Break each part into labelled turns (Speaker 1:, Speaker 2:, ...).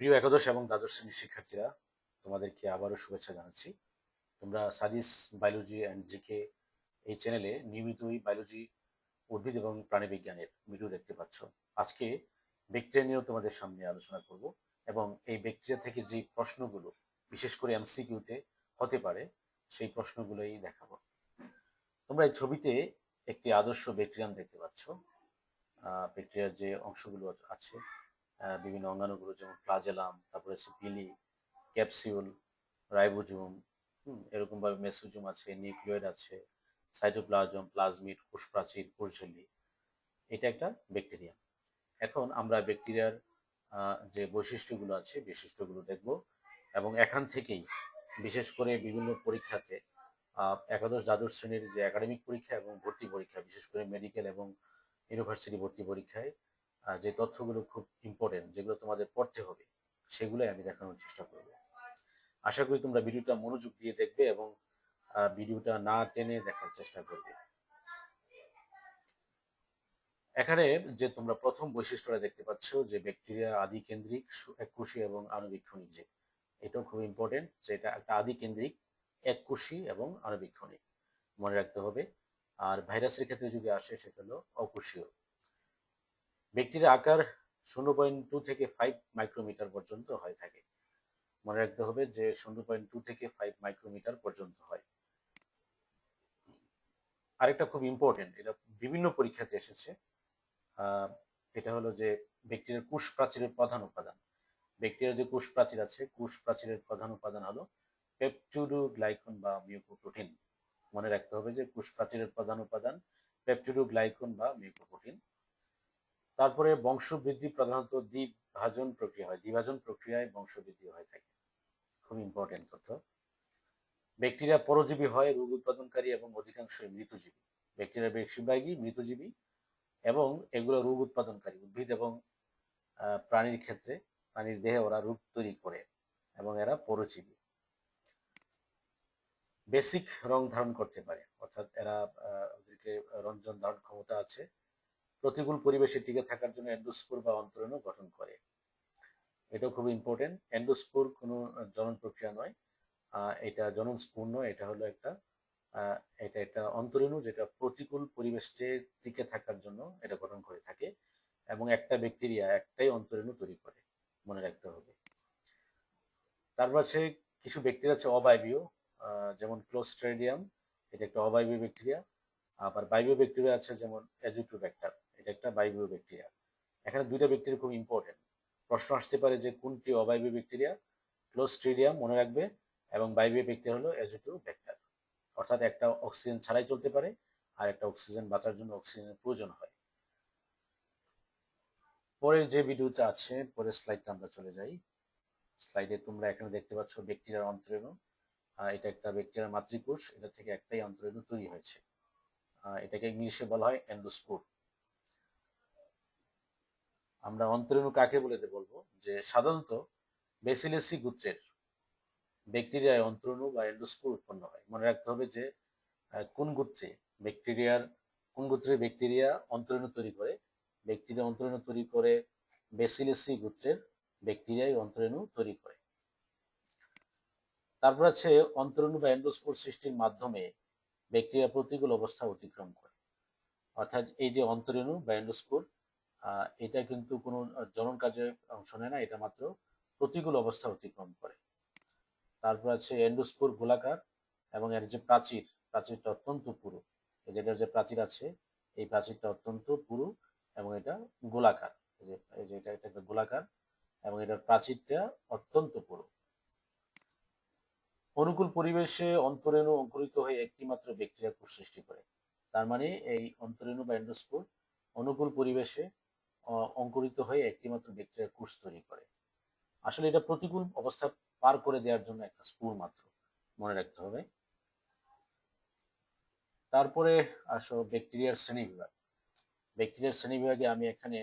Speaker 1: প্রিয় একাদশ এবং দ্বাদশ শ্রেণির শিক্ষার্থীরা, তোমাদেরকে আবারও শুভেচ্ছা জানাচ্ছি। তোমরা সাদিস বায়োলজি অ্যান্ড জিকে এই চ্যানেলে নিয়মিতই বায়োলজি, উদ্ভিদ এবং প্রাণীবিজ্ঞানের ভিডিও দেখতে পাচ্ছ। আজকে ব্যাকটেরিয়া নিয়েও তোমাদের সামনে আলোচনা করব এবং এই ব্যাকটেরিয়া থেকে যে প্রশ্নগুলো, বিশেষ করে এমসিকিউতে হতে পারে, সেই প্রশ্নগুলোই দেখাবো। তোমরা এই ছবিতে একটি আদর্শ ব্যাকটেরিয়াম দেখতে পাচ্ছ। ব্যাকটেরিয়ার যে অংশগুলো আছে বিভিন্ন অঙ্গাণুগুলো যেমন প্লাজেলাম তারপরে আছে পিলি ক্যাপসিউল, রাইবোজুম এরকমভাবে মেসোজুম আছে নিউক্লিয়েড আছে, সাইটোপ্লাজম, প্লাজমিড, কোষপ্রাচীর কোষঝিল্লি এটা একটা ব্যাকটেরিয়া। এখন আমরা ব্যাকটেরিয়ার যে বৈশিষ্ট্যগুলো আছে, বৈশিষ্ট্যগুলো দেখব এবং এখান থেকেই, বিশেষ করে বিভিন্ন পরীক্ষাতে একাদশ দ্বাদশ শ্রেণির যে একাডেমিক পরীক্ষা এবং ভর্তি পরীক্ষা, বিশেষ করে মেডিকেল এবং ইউনিভার্সিটি ভর্তি পরীক্ষায় যে তথ্যগুলো খুব ইম্পর্টেন্ট যেগুলো তোমাদের পড়তে হবে, সেগুলোই আমি দেখানোর চেষ্টা করব। আশা করি তোমরা ভিডিওটা মনোযোগ দিয়ে দেখবে এবং ভিডিওটা না টেনে দেখার চেষ্টা করবে। এখানে যে তোমরা প্রথম বৈশিষ্ট্যটা দেখতে পাচ্ছ, যে ব্যাকটেরিয়া আদি কেন্দ্রিক এককোষী এবং আণুবীক্ষণিক যে, এটাও খুব ইম্পর্টেন্ট যে এটা একটা আদি কেন্দ্রিক এককোষী এবং আণুবীক্ষণিক। মনে রাখতে হবে। আর ভাইরাসের ক্ষেত্রে যদি আসে, সেটা হলো অকোষীয়। ব্যাকটেরিয়া আকার শূন্য পয়েন্ট টু থেকে ফাইভ মাইক্রোমিটার পর্যন্ত হয়ে থাকে। মনে রাখতে হবে যে শূন্য পয়েন্ট টু থেকে ফাইভ মাইক্রোমিটার পর্যন্ত হয়। আরেকটা খুব ইম্পর্টেন্ট এটা বিভিন্ন পরীক্ষাতে এসেছে। এটা হলো যে ব্যাকটেরিয়ার কোষ প্রাচীরের প্রধান উপাদান। ব্যাকটেরিয়ার যে কোষ প্রাচীর আছে কোষ প্রাচীরের প্রধান উপাদান হলো পেপচুডোগ্লাইকন বা মিউকোপ্রোটিন মনে রাখতে হবে যে কোষ প্রাচীরের প্রধান উপাদান পেপচুডোগ্লাইকন বা মিউকোপ্রোটিন তারপরে বংশবৃদ্ধি প্রধানত দ্বিভাজন প্রক্রিয়া হয়। দ্বিভাজন প্রক্রিয়ায় বংশবৃদ্ধি হয়ে থাকে। খুব ইম্পর্টেন্ট তথ্য। ব্যাকটেরিয়া পরজীবী হয়, রোগ উৎপাদনকারী এবং অধিকাংশই মৃতজীবী। ব্যাকটেরিয়া বেশিরভাগই মৃতজীবী এবং এগুলো রোগ উৎপাদনকারী, উদ্ভিদ এবং প্রাণীর ক্ষেত্রে, প্রাণীর দেহে ওরা রোগ তৈরি করে এবং এরা পরজীবী। বেসিক রং ধারণ করতে পারে। অর্থাৎ এরা ওদেরকে রঞ্জন ধারণ ক্ষমতা আছে। প্রতিকূল পরিবেশে টিকে থাকার জন্য এন্ডোস্পোর বা অন্তরণু গঠন করে। এটাও খুব ইম্পর্টেন্ট এন্ডোস্পোর কোনো জনন প্রক্রিয়া নয়। এটা জনন স্পূর্ণ এটা হলো একটা এটা একটা অন্তরণু যেটা প্রতিকূল পরিবেশে টিকে থাকার জন্য এটা গঠন করে থাকে এবং একটা ব্যাকটেরিয়া একটাই অন্তরণু তৈরি করে, মনে রাখতে হবে। তার পাশে কিছু ব্যাকটেরিয়া আছে অবায়বীয় যেমন ক্লোস্ট্রেডিয়াম এটা একটা অবায়বীয় ব্যাকটেরিয়া আবার বায়বীয় ব্যাকটেরিয়া আছে যেমন এজুটোব্যাক্টার এটা একটা বায়বীয় ব্যাকটেরিয়া। এখানে দুইটা ব্যাকটেরিয়া খুব ইম্পর্টেন্ট প্রশ্ন আসতে পারে যে কোনটি অবায়বীয় ব্যাকটেরিয়া? ক্লোস্ট্রিডিয়াম মনে রাখবে এবং বায়বীয় ব্যাকটেরিয়া হলো এজুটোব্যাক্টার অর্থাৎ একটা অক্সিজেন ছাড়াই চলতে পারে আর একটা অক্সিজেন বাঁচার জন্য অক্সিজেনের প্রয়োজন হয়। পরের যে ভিডিওটা আছে, পরের স্লাইডটা আমরা চলে যাই। স্লাইডে তোমরা এখানে দেখতে পাচ্ছ ব্যাকটেরিয়ার অন্তরেণু। এটা একটা ব্যাকটেরিয়ার মাতৃকোষ। এটা থেকে একটাই অন্তরেণু তৈরি হয়েছে। এটাকে ইংলিশে বলা হয় এন্ডোস্পোর আমরা অন্তরেণু কাকে বলে বলব? যে সাধারণত বেসিলেসি গুত্রের ব্যাকটেরিয়ায় অন্তরণু বা এন্ডোস্পোর উৎপন্ন হয়। মনে রাখতে হবে যে কোন গুত্রে ব্যাকটেরিয়ার, কোন গোত্রের ব্যাকটেরিয়া অন্তরেণু তৈরি করে? ব্যাকটেরিয়া অন্তরেণু তৈরি করে বেসিলেসি গোত্রের ব্যাকটেরিয়ায় অন্তরেণু তৈরি করে। তারপর আছে অন্তরণু বা এন্ডোস্পোর সৃষ্টির মাধ্যমে ব্যাকটেরিয়া প্রতিকূল অবস্থা অতিক্রম করে। অর্থাৎ এই যে অন্তরেণু বা এন্ডোস্পোর এটা কিন্তু কোনো জনন কাজে অংশ নেয় না, এটা মাত্র প্রতিকূল অবস্থা অতিক্রম করে। তারপর আছে এন্ডোস্পোর গোলাকার এবং এর যে প্রাচীর, প্রাচীরটা অত্যন্ত পুরু। যেটার যে প্রাচীর আছে, এই প্রাচীরটা অত্যন্ত পুরু এবং এটা গোলাকার। এই যে এটা একটা গোলাকার এবং এটার প্রাচীরটা অত্যন্ত পুরু। অনুকূল পরিবেশে অন্তরেণু অঙ্কুরিত হয়ে একটি মাত্র ব্যাকটেরিয়া কোষ সৃষ্টি করে। তার মানে এই অন্তরেণু বা এন্ডোস্পোর অনুকূল পরিবেশে অঙ্কুরিত হয়ে একটি মাত্র ব্যাকটেরিয়া কোষ তৈরি করে। আসলে এটা প্রতিকূল অবস্থা পার করে দেওয়ার জন্য একটা স্পুর মাত্র মনে রাখতে হবে। তারপরে আসো ব্যাকটেরিয়ার শ্রেণীবিভাগ ব্যাকটেরিয়ার শ্রেণীবিভাগে আমি এখানে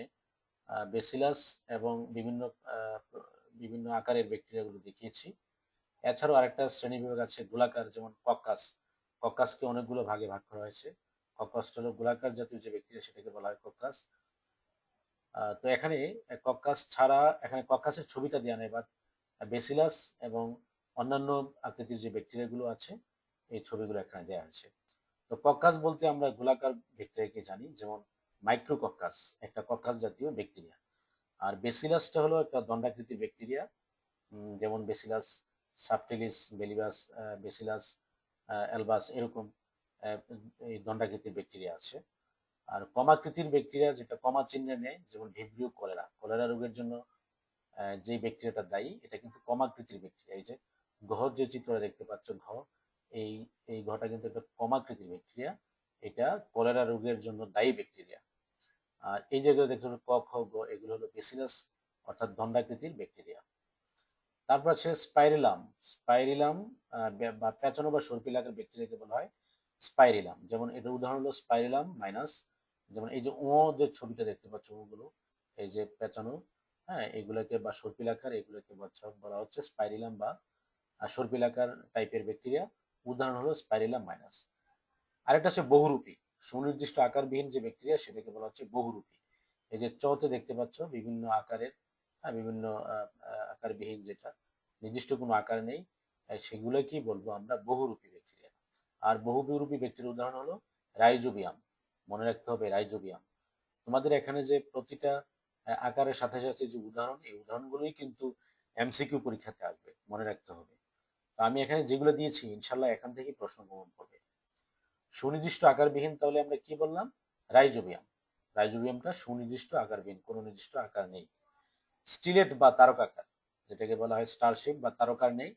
Speaker 1: বেসিলাস এবং বিভিন্ন বিভিন্ন আকারের ব্যাকটেরিয়াগুলো দেখিয়েছি। এছাড়াও আরেকটা শ্রেণীবিভাগ আছে গোলাকার যেমন কক্কাস কক্কাসকে অনেকগুলো ভাগে ভাগ করা হয়েছে। কক্কাসটা হলো গোলাকার জাতীয় যে ব্যাকটেরিয়া সেটাকে বলা হয় কক্কাস আহ, তো এখানে কক্কাস ছাড়া এখানে কক্কাসের ছবিটা দেওয়া নেই বাট বেসিলাস এবং অন্যান্য আকৃতির যে ব্যাকটেরিয়াগুলো আছে, এই ছবিগুলো এখানে দেওয়া হয়েছে। তো কক্কাস বলতে আমরা গোলাকার ব্যাকটেরিয়াকে জানি, যেমন মাইক্রো মাইক্রোকক্কাস একটা কক্কাস জাতীয় ব্যাকটেরিয়া। আর বেসিলাসটা হলো একটা দণ্ডাকৃতির ব্যাকটেরিয়া যেমন বেসিলাস সাবটিলিস বেলিবাস বেসিলাস অ্যালবাস, এরকম এই দণ্ডাকৃতির ব্যাকটেরিয়া আছে। আর কমাকৃতির ব্যাকটেরিয়া যেটা কমা চিহ্নে নেয়, যেমন ভিব্রিও কলেরা কলেরা রোগের জন্য যে ব্যাকটেরিয়াটা দায়ী, এটা কিন্তু কমাকৃতির ব্যাকটেরিয়া এই যে ঘ যে চিত্রটা দেখতে পাচ্ছ ঘ এই এই ঘটা কিন্তু একটা কমাকৃতির ব্যাকটেরিয়া এটা কলেরা রোগের জন্য দায়ী ব্যাকটেরিয়া আর এই জায়গায় দেখছ ক, খ, গ, এগুলো হলো বেসিলাস, অর্থাৎ দণ্ডাকৃতির ব্যাকটেরিয়া তারপর আছে স্পাইরিলাম। স্পাইরিলাম বা পেঁচানো বা সর্পি লাগার ব্যাকটেরিয়াকে বলা হয় স্পাইরিলাম। যেমন এটার উদাহরণ হলো স্পাইরিলাম মাইনাস যেমন এই যে ও যে ছবিটা দেখতে পাচ্ছ ওগুলো এই যে পেঁচানো হ্যাঁ এগুলোকে বা সর্পিলাকার এগুলোকে বলা হচ্ছে স্পাইরিলাম বা সর্পিলাকার টাইপের ব্যাকটেরিয়া উদাহরণ হলো স্পাইরিলাম মাইনাস। আরেকটা হচ্ছে বহুরূপী। সুনির্দিষ্ট আকারবিহীন যে ব্যাকটেরিয়া সেটাকে বলা হচ্ছে বহুরূপী। এই যে চতে দেখতে পাচ্ছ বিভিন্ন আকারের হ্যাঁ, বিভিন্ন আকারবিহীন যেটা নির্দিষ্ট কোনো আকার নেই আহ, সেগুলোকেই বলব আমরা বহুরূপী ব্যাকটেরিয়া আর বহুরূপী ব্যাকটেরিয়ার উদাহরণ হলো রাইজোবিয়াম। মনে রাখতে হবে রাইজোবিয়াম। তোমাদের এখানে যে প্রতিটা আকারের সাথে সাথে যে উদাহরণ, এই উদাহরণগুলোই কিন্তু এমসিকিউ পরীক্ষাতে আসবে, মনে রাখতে হবে। তো আমি এখানে যেগুলো দিয়েছি, ইনশাল্লাহ এখান থেকে প্রশ্ন গ্রহণ করবে। সুনির্দিষ্ট আকারবিহীন, তাহলে আমরা কি বললাম? রাইজোবিয়াম। রাইজোবিয়ামটা সুনির্দিষ্ট আকারবিহীন, কোনো নির্দিষ্ট আকার নেই। স্টিলেট বা তারকাকার যেটাকে বলা হয় স্টারশিপ বা তারকার নেই।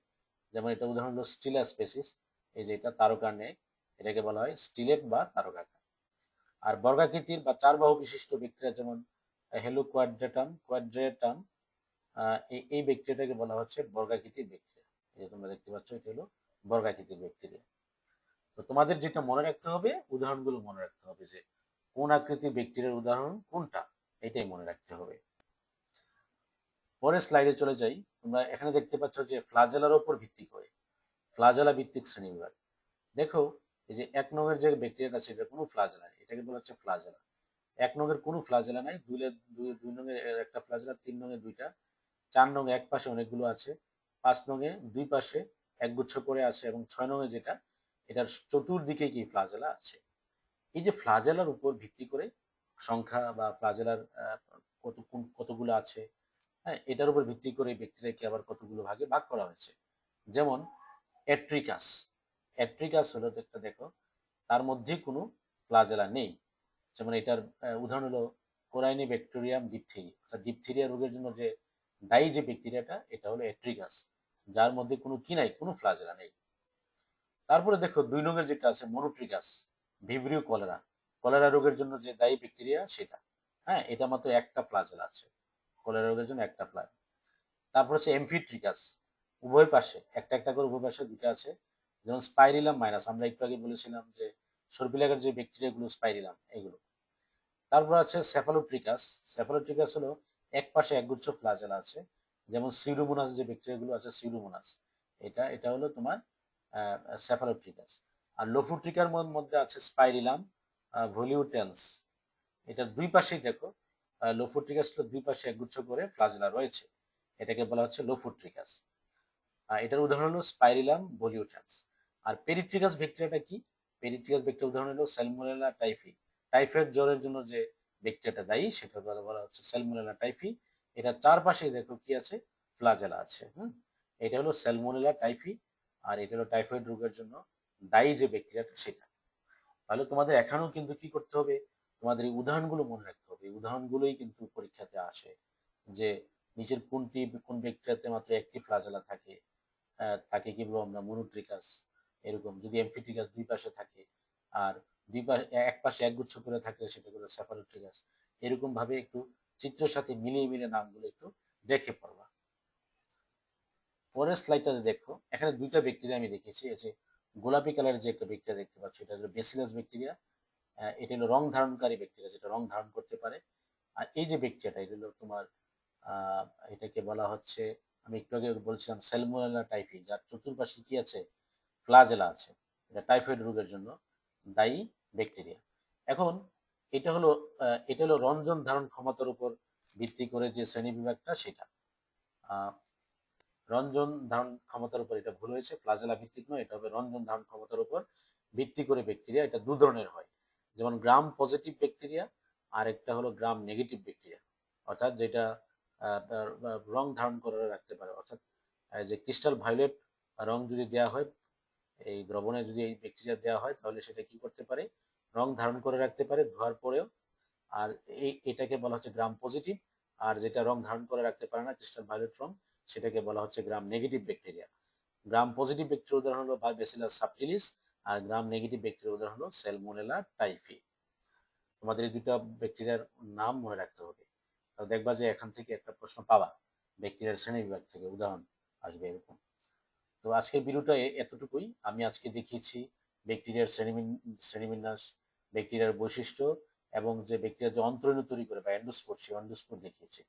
Speaker 1: যেমন এটা উদাহরণ হলো স্টিলা স্পেসিস, এই যে এটা তারকার নেই, এটাকে বলা হয় স্টিলেট বা তারকাকার আর বর্গাকৃতির বা চার বাহু বিশিষ্ট ব্যাকটেরিয়া যেমন হেলো কোয়াড্রেটাম কোয়াড্রেটাম এই ব্যাকটেরিয়াটাকে বলা হচ্ছে বর্গাকৃতির ব্যাকটেরিয়া এই তোমরা দেখতে পাচ্ছ, এটা হলো বর্গাকৃতির ব্যাকটেরিয়া তো তোমাদের যেটা মনে রাখতে হবে, উদাহরণগুলো মনে রাখতে হবে যে কোন আকৃতির ব্যাকটেরিয়ার উদাহরণ কোনটা, এটাই মনে রাখতে হবে। পরের স্লাইডে চলে যাই। তোমরা এখানে দেখতে পাচ্ছ যে ফ্লাজেলার উপর ভিত্তি করে, ফ্লাজেলা ভিত্তিক শ্রেণীবিভাগ দেখো, এই যে এক নঙের যে ব্যাকটেরিয়াটা এটা কোনো ফ্লাজেলা নেই। এটাকে বলা হচ্ছে ফ্লাজেলা। এক নঙের কোনো ফ্লাজেলা নাই দুই দুই নঙের একটা ফ্লাজেলা, তিন নঙে দুইটা, চার নঙে এক পাশে অনেকগুলো আছে, পাঁচ নঙে দুই পাশে একগুচ্ছ করে আছে এবং ছয় নঙে যেটা, এটার চতুর্দিকে কি ফ্লাজেলা আছে? এই যে ফ্লাজেলার উপর ভিত্তি করে সংখ্যা বা ফ্লাজেলার কত কতগুলো আছে হ্যাঁ এটার উপর ভিত্তি করে ব্যাকটেরিয়াকে আবার কতগুলো ভাগে ভাগ করা হয়েছে? যেমন, অ্যাট্রিকাস। অ্যাট্রিকাস হলো একটা, দেখো, তার মধ্যে কোনো ফ্লাজেলা নেই। যেমন এটার উদাহরণ হলো কোরাইনি ব্যাকটেরিয়াম ডিপথেরি। অর্থাৎ ডিপথেরিয়া রোগের জন্য যে দায়ী যে ব্যাকটেরিয়াটা, এটা হলো অ্যাট্রিকাস যার মধ্যে কোনো কি নাই, কোনো ফ্লাজেলা নেই। তারপরে দেখো, দুই নম্বর যেটা আছে মনোট্রিকাস ভিব্রিও কলেরা। কলেরা রোগের জন্য যে দায়ী ব্যাকটেরিয়া, সেটা। হ্যাঁ এটা মাত্র একটা ফ্লাজেলা আছে। কলেরা রোগের জন্য একটা ফ্লাজ তারপর হচ্ছে এমফিট্রিকাস উভয় পাশে, একটা একটা করে উভয় পাশে দুটো আছে। যেমন স্পাইরিলাম মাইনাস, আমরা একটু আগে বলেছিলাম যে সর্বিলাগার যে ব্যাকটেরিয়াগুলো স্পাইরিলাম এগুলো। তারপর আছে সেফালোট্রিকাস সেফালোট্রিকাস হলো এক পাশে একগুচ্ছ ফ্লাজেলা আছে, যেমন সিউডোমোনাস যে ব্যাকটেরিয়াগুলো আছে সিউডোমোনাস এটা এটা হলো তোমার সেফালোট্রিকাস আর লোফোট্রিকার মধ্যে আছে স্পাইরিলাম ভলিউটেন্স এটার দুই পাশেই দেখো লোফোট্রিকাস দুই পাশে একগুচ্ছ করে ফ্লাজেলা রয়েছে। এটাকে বলা হচ্ছে লোফোট্রিকাস এটার উদাহরণ হলো স্পাইরিলাম ভলিউটেন্স আর পেরিট্রিকাস ব্যাকটেরিয়াটা কি? পেরিট্রিকাস ব্যাকটেরিয়া উদাহরণ হলো স্যালমোনেলা টাইফি। টাইফয়েড জ্বরের জন্য যে ব্যাকটেরিয়াটা দায়ী, সেটা বলা বলা হচ্ছে স্যালমোনেলা টাইফি। এটা চারপাশে দেখো কি আছে? ফ্লাজেলা আছে, হুম? এটা হলো স্যালমোনেলা টাইফি আর এটা হলো টাইফয়েড রোগের জন্য দায়ী যে ব্যাকটেরিয়াটা সেটা। তাহলে তোমাদের এখানেও কিন্তু কি করতে হবে? তোমাদের এই উদাহরণগুলো মনে রাখতে হবে। এই উদাহরণগুলোই কিন্তু পরীক্ষাতে আসে যে নিচের কোনটি, কোন ব্যাকটেরিয়াতে মাত্র একটি ফ্লাজেলা থাকে তাকে কি বলব আমরা মনোট্রিকাস এরকম যদি এমফিটি গাছ দুই পাশে থাকে আর দুই পাশে এক পাশে একগুচ্ছ করে থাকলে সেটা হলো সেফালোট্রিকাস এরকম ভাবে একটু চিত্রের সাথে মিলিয়ে মিলিয়ে নামগুলো একটু দেখে পড়বা। পরের স্লাইডটাতে দেখো, এখানে দুইটা ব্যাকটেরিয়া আমি দেখেছি এই যে গোলাপি কালারের যে একটা ব্যাকটেরিয়া দেখতে পাচ্ছ, এটা হলো বেসিলাস ব্যাকটেরিয়া এটা হলো রং ধারণকারী ব্যাকটেরিয়া যেটা রং ধারণ করতে পারে। আর এই যে ব্যাকটেরিয়াটা এটা হলো তোমার এটাকে বলা হচ্ছে, আমি একটু আগে বলছিলাম সেলমোনেলা টাইফি যার চতুর্পাশে কি আছে? ফ্লাজেলা আছে, এটা টাইফয়েড রোগের জন্য দায়ী ব্যাকটেরিয়া। এখন এটা হলো এটা হলো রঞ্জন ধারণ ক্ষমতার উপর ভিত্তি করে যে শ্রেণি বিভাগটা সেটা রঞ্জন ধারণ ক্ষমতার উপর এটা ভুল হয়েছে, প্লাজেলা ভিত্তিক নয়, এটা হবে রঞ্জন ধারণ ক্ষমতার উপর ভিত্তি করে ব্যাকটেরিয়া, এটা দু ধরনের হয়। যেমন গ্রাম পজিটিভ ব্যাকটেরিয়া, আর একটা হলো গ্রাম নেগেটিভ ব্যাকটেরিয়া, অর্থাৎ যেটা রং ধারণ করে রাখতে পারে। অর্থাৎ যে ক্রিস্টাল ভায়োলেট রং যদি দেওয়া হয় এই দ্রবণে যদি এই ব্যাকটেরিয়া দেওয়া হয়, তাহলে সেটা কি করতে পারে? রং ধারণ করে রাখতে পারে, ধোয়ার পরেও। আর এই, এটাকে বলা হচ্ছে গ্রাম পজিটিভ আর যেটা রং ধারণ করে রাখতে পারে না ক্রিস্টাল ভায়োলেট রং, সেটাকে বলা হচ্ছে gram negative bacteria gram positive bacteria উদাহরণ হলো ব্যাসিলাস সাবটিলিস আর গ্রাম নেগেটিভ ব্যাকটেরিয়া উদাহরণ হলো সেলমোনেলা টাইফি তোমাদের এই দুটা ব্যাকটেরিয়ার নাম মনে রাখতে হবে। তাহলে দেখবা যে এখান থেকে একটা প্রশ্ন পাবা ব্যাকটেরিয়ার শ্রেণি বিভাগ থেকে উদাহরণ আসবে এরকম। তো আজকের ভিডিওটা এতটুকুই। আমি আজকে দেখিয়েছি ব্যাকটেরিয়ার শ্রেণীবিন- শ্রেণীবিন্যাস ব্যাকটেরিয়ার বৈশিষ্ট্য এবং যে ব্যাকটেরিয়া যে অন্তরীণ তৈরি করে বা এন্ডোস্পোর সেই এন্ডোস্পোর দেখিয়েছি।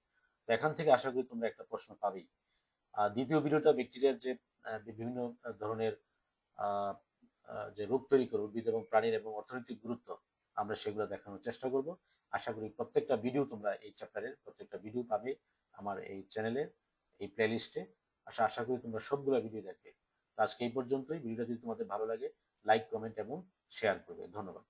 Speaker 1: তো এখান থেকে আশা করি তোমরা একটা প্রশ্ন পাবেই। দ্বিতীয় ভিডিওটা ব্যাকটেরিয়ার যে বিভিন্ন ধরনের যে রোগ তৈরি করে, উদ্ভিদ এবং প্রাণীর এবং অর্থনৈতিক গুরুত্ব, আমরা সেগুলো দেখানোর চেষ্টা করব। আশা করি প্রত্যেকটা ভিডিও তোমরা এই চ্যাপ্টারের প্রত্যেকটা ভিডিও পাবে আমার এই চ্যানেলের এই প্লেলিস্টে আশা আশা করি তোমরা সবগুলো ভিডিও দেখবে। আজকে এই পর্যন্তই। ভিডিওটা যদি তোমাদের ভালো লাগে লাইক কমেন্ট এবং শেয়ার করবে। ধন্যবাদ।